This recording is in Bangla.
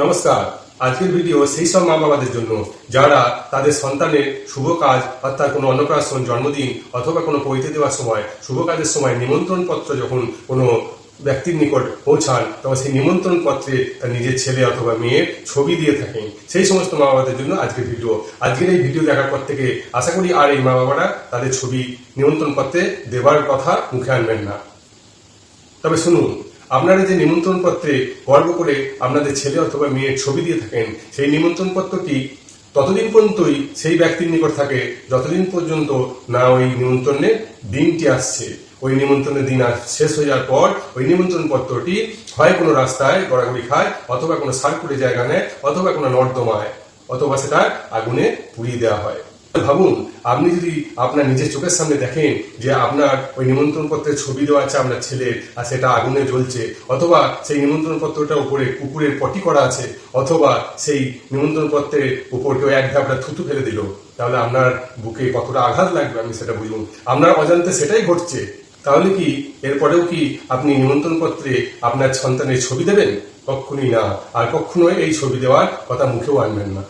নমস্কার। আজকের ভিডিও সেই সব মা বাবাদের জন্য যারা তাদের সন্তানের শুভ কাজ অর্থাৎ কোনো অন্নপ্রাশন, জন্মদিন অথবা কোনো পৈতে দেওয়ার সময়, শুভ কাজের সময় নিমন্ত্রণ পত্র যখন কোনো ব্যক্তির নিকট পৌঁছান, তখন সেই নিমন্ত্রণ পত্রে তার নিজের ছেলে অথবা মেয়ের ছবি দিয়ে থাকেন। সেই সমস্ত মা বাবাদের জন্য আজকের ভিডিও। আজকের এই ভিডিও দেখার পর থেকে আশা করি আর এই মা বাবারা তাদের ছবি নিমন্ত্রণ পত্রে দেবার কথা মুখে আনবেন না। তবে শুনুন আপনারা যে নিমন্ত্রণ পত্রে গর্ব করে আপনাদের ছেলে অথবা মেয়ের ছবি দিয়ে থাকেন, সেই নিমন্ত্রণ পত্রটি ততদিন পর্যন্তই সেই ব্যক্তির নিকট থাকে, যতদিন পর্যন্ত না ওই নিমন্ত্রণের দিনটি আসছে। ওই নিমন্ত্রণের দিন আস- শেষ হয়ে যাওয়ার পর ওই নিমন্ত্রণ পত্রটি হয় কোনো রাস্তায় গড়াগড়ি খায়, অথবা কোনো সার্কুলে জায়গা নেয়, অথবা কোনো নর্দমায়, অথবা সেটা আগুনে পুড়িয়ে দেওয়া হয়। ভাবুন, আপনি যদি আপনার নিজের চোখের সামনে দেখেন যে আপনার ওই নিমন্ত্রণ পত্রের ছবি দেওয়া আছে আপনার ছেলের আর সেটা আগুনে জ্বলছে, অথবা সেই নিমন্ত্রণ পত্রটা উপরে কুকুরের পটি করা আছে, অথবা সেই নিমন্ত্রণ পত্রের উপর কেউ এক ঢাবড়া থুতু ফেলে দিল, তাহলে আপনার বুকে কতটা আঘাত লাগবে আমি সেটা বুঝুন। আপনার অজান্তে সেটাই ঘটছে, তাহলে কি এরপরেও কি আপনি নিমন্ত্রণ পত্রে আপনার সন্তানের ছবি দেবেন? কখনই না, আর কখনোই এই ছবি দেওয়ার কথা মুখেও আনবেন না।